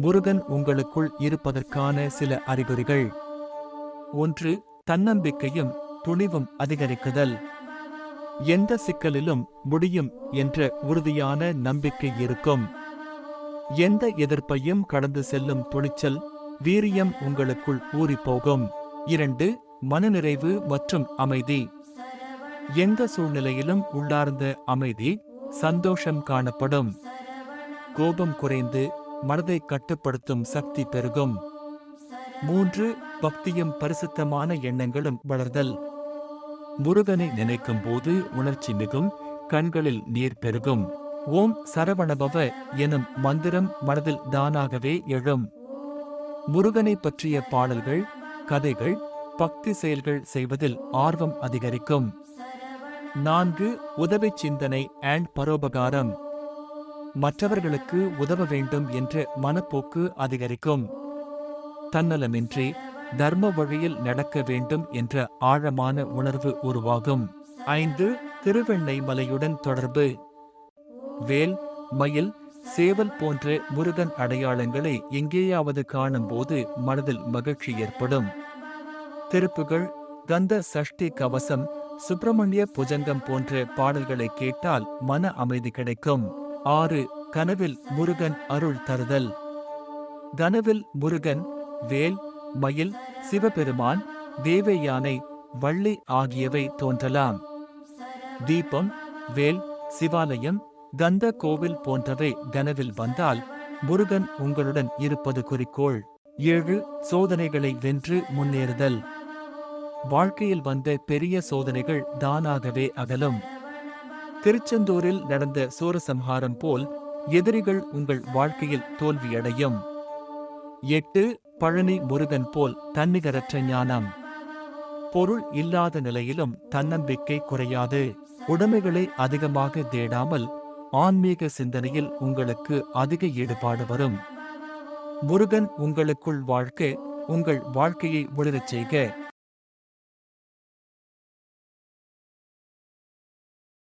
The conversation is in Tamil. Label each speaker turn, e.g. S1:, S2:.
S1: முருகன் உங்களுக்குள் இருப்பதற்கான சில அறிகுறிகள். ஒன்று தன்னம்பிக்கையும் துணிவும் அதிகரிக்குதல். எந்த சிக்கலிலும் முடியும் என்ற உறுதியான நம்பிக்கை இருக்கும். எந்த எதிர்ப்பையும் கடந்து செல்லும் துணிச்சல் வீரியம் உங்களுக்குள் ஊறிப்போகும். இரண்டு மனநிறைவு மற்றும் அமைதி. எந்த சூழ்நிலையிலும் உள்ளார்ந்த அமைதி சந்தோஷம் காணப்படும். கோபம் குறைந்து மனதை கட்டுப்படுத்தும் சக்தி பெருகும். மூன்று பக்தியும் பரிசுத்தமான எண்ணங்களும் வளர்தல். முருகனை நினைக்கும் போது உணர்ச்சி மிகும் கண்களில் நீர் பெருகும். ஓம் சரவணபவ எனும் மந்திரம் மனதில் தானாகவே எழும். முருகனை பற்றிய பாடல்கள் கதைகள் பக்தி செயல்கள் செய்வதில் ஆர்வம் அதிகரிக்கும். நான்கு உதவி சிந்தனை அண்ட் பரோபகாரம். மற்றவர்களுக்கு உதவ வேண்டும் என்ற மனப்போக்கு அதிகரிக்கும். தன்னலமின்றி தர்ம வழியில் நடக்க வேண்டும் என்ற ஆழமான உணர்வு உருவாகும். ஐந்து திருவெண்ணை மலையுடன் தொடர்பு. வேல் மயில் சேவல் போன்ற முருகன் அடையாளங்களை எங்கேயாவது காணும்போது மனதில் மகிழ்ச்சி ஏற்படும். திருப்புகள் கந்த சஷ்டி கவசம் சுப்பிரமணிய புஜங்கம் போன்ற பாடல்களை கேட்டால் மன அமைதி கிடைக்கும். ஆறு கனவில் முருகன் அருள் தருதல். கனவில் முருகன் வேல் மயில் சிவபெருமான் தேவையானை வள்ளி ஆகியவை தோன்றலாம். தீபம் வேல் சிவாலயம் கந்த கோவில் போன்றவை கனவில் வந்தால் முருகன் உங்களுடன் இருப்பது குறிக்கோள். ஏழு சோதனைகளை வென்று முன்னேறுதல். வாழ்க்கையில் வந்த பெரிய சோதனைகள் தானாகவே அகலும். திருச்செந்தூரில் நடந்த சூரசம்ஹாரம் போல் எதிரிகள் உங்கள் வாழ்க்கையில் தோல்வியடையும். எட்டு பழனி முருகன் போல் தன்னிகரற்ற ஞானம். பொருள் இல்லாத நிலையிலும் தன்னம்பிக்கை குறையாது. உடைமைகளை அதிகமாக தேடாமல் ஆன்மீக சிந்தனையில் உங்களுக்கு அதிக ஈடுபாடு வரும். முருகன் உங்களுக்குள் வாழ்க்க உங்கள் வாழ்க்கையை ஒளிரச் செய்க.